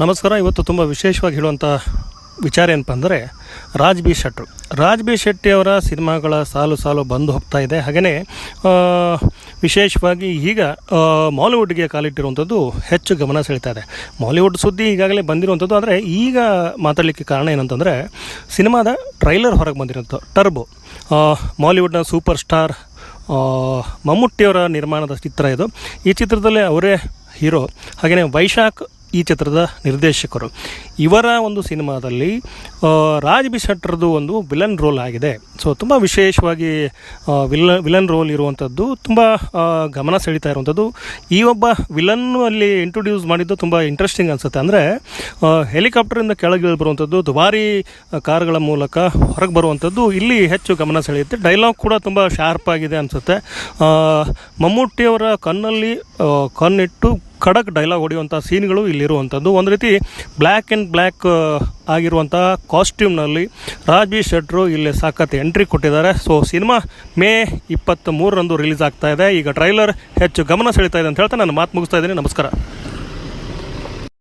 ನಮಸ್ಕಾರ. ಇವತ್ತು ತುಂಬ ವಿಶೇಷವಾಗಿ ಹೇಳುವಂಥ ವಿಚಾರ ಏನಪ್ಪ ಅಂದರೆ ರಾಜ್ ಬಿ ಶೆಟ್ರು. ರಾಜ್ ಬಿ ಶೆಟ್ಟಿಯವರ ಸಿನಿಮಾಗಳ ಸಾಲು ಸಾಲು ಬಂದು ಹೋಗ್ತಾ ಇದೆ. ಹಾಗೆಯೇ ವಿಶೇಷವಾಗಿ ಈಗ ಮಾಲಿವುಡ್ಗೆ ಕಾಲಿಟ್ಟಿರುವಂಥದ್ದು ಹೆಚ್ಚು ಗಮನ ಸೆಳಿತಾ ಇದೆ. ಮಾಲಿವುಡ್ ಸುದ್ದಿ ಈಗಾಗಲೇ ಬಂದಿರುವಂಥದ್ದು. ಆದರೆ ಈಗ ಮಾತಾಡಲಿಕ್ಕೆ ಕಾರಣ ಏನಂತಂದರೆ ಸಿನಿಮಾದ ಟ್ರೈಲರ್ ಹೊರಗೆ ಬಂದಿರೋಂಥ ಟರ್ಬೋ. ಮಾಲಿವುಡ್ನ ಸೂಪರ್ ಸ್ಟಾರ್ ಮಮ್ಮುಟ್ಟಿಯವರ ನಿರ್ಮಾಣದ ಚಿತ್ರ ಇದು. ಈ ಚಿತ್ರದಲ್ಲಿ ಅವರೇ ಹೀರೋ. ಹಾಗೆಯೇ ವೈಶಾಖ್ ಈ ಚಿತ್ರದ ನಿರ್ದೇಶಕರು. ಇವರ ಒಂದು ಸಿನಿಮಾದಲ್ಲಿ ರಾಜ್ ಬಿ ಒಂದು ವಿಲನ್ ರೋಲ್ ಆಗಿದೆ. ಸೊ ತುಂಬ ವಿಶೇಷವಾಗಿ ವಿಲ, ವಿಲನ್ ರೋಲ್ ಇರುವಂಥದ್ದು ತುಂಬ ಗಮನ ಸೆಳೀತಾ ಇರುವಂಥದ್ದು ಈ ಒಬ್ಬ ವಿಲನ್ ಅಲ್ಲಿ ಇಂಟ್ರೊಡ್ಯೂಸ್ ಮಾಡಿದ್ದು ತುಂಬ ಇಂಟ್ರೆಸ್ಟಿಂಗ್ ಅನಿಸುತ್ತೆ. ಅಂದರೆ ಹೆಲಿಕಾಪ್ಟರಿಂದ ಕೆಳಗೆ ಬರುವಂಥದ್ದು ದುಬಾರಿ ಕಾರ್ಗಳ ಮೂಲಕ ಹೊರಗೆ ಬರುವಂಥದ್ದು ಇಲ್ಲಿ ಹೆಚ್ಚು ಗಮನ ಸೆಳೆಯುತ್ತೆ. ಡೈಲಾಗ್ ಕೂಡ ತುಂಬ ಶಾರ್ಪ್ ಆಗಿದೆ ಅನಿಸುತ್ತೆ. ಮಮ್ಮೂಟಿಯವರ ಕಣ್ಣಲ್ಲಿ ಕಣ್ಣಿಟ್ಟು ಖಡಕ್ ಡೈಲಾಗ್ ಹೊಡೆಯುವಂಥ ಸೀನ್ಗಳು ಇಲ್ಲಿರುವಂಥದ್ದು. ಒಂದು ರೀತಿ ಬ್ಲ್ಯಾಕ್ ಆ್ಯಂಡ್ ಬ್ಲ್ಯಾಕ್ ಆಗಿರುವಂಥ ಕಾಸ್ಟ್ಯೂಮ್ನಲ್ಲಿ ರಾಜ್ ಬಿ ಶೆಟ್ರು ಇಲ್ಲಿ ಸಾಕತ್ತು ಎಂಟ್ರಿ ಕೊಟ್ಟಿದ್ದಾರೆ. ಸೊ ಸಿನಿಮಾ ಮೇ ಇಪ್ಪತ್ತ್ ಮೂರರಂದು ರಿಲೀಸ್ ಆಗ್ತಾ ಇದೆ. ಈಗ ಟ್ರೈಲರ್ ಹೆಚ್ಚು ಗಮನ ಸೆಳೀತಾ ಇದೆ ಅಂತ ಹೇಳ್ತಾ ನಾನು ಮಾತು ಮುಗಿಸ್ತಾ ಇದ್ದೀನಿ. ನಮಸ್ಕಾರ.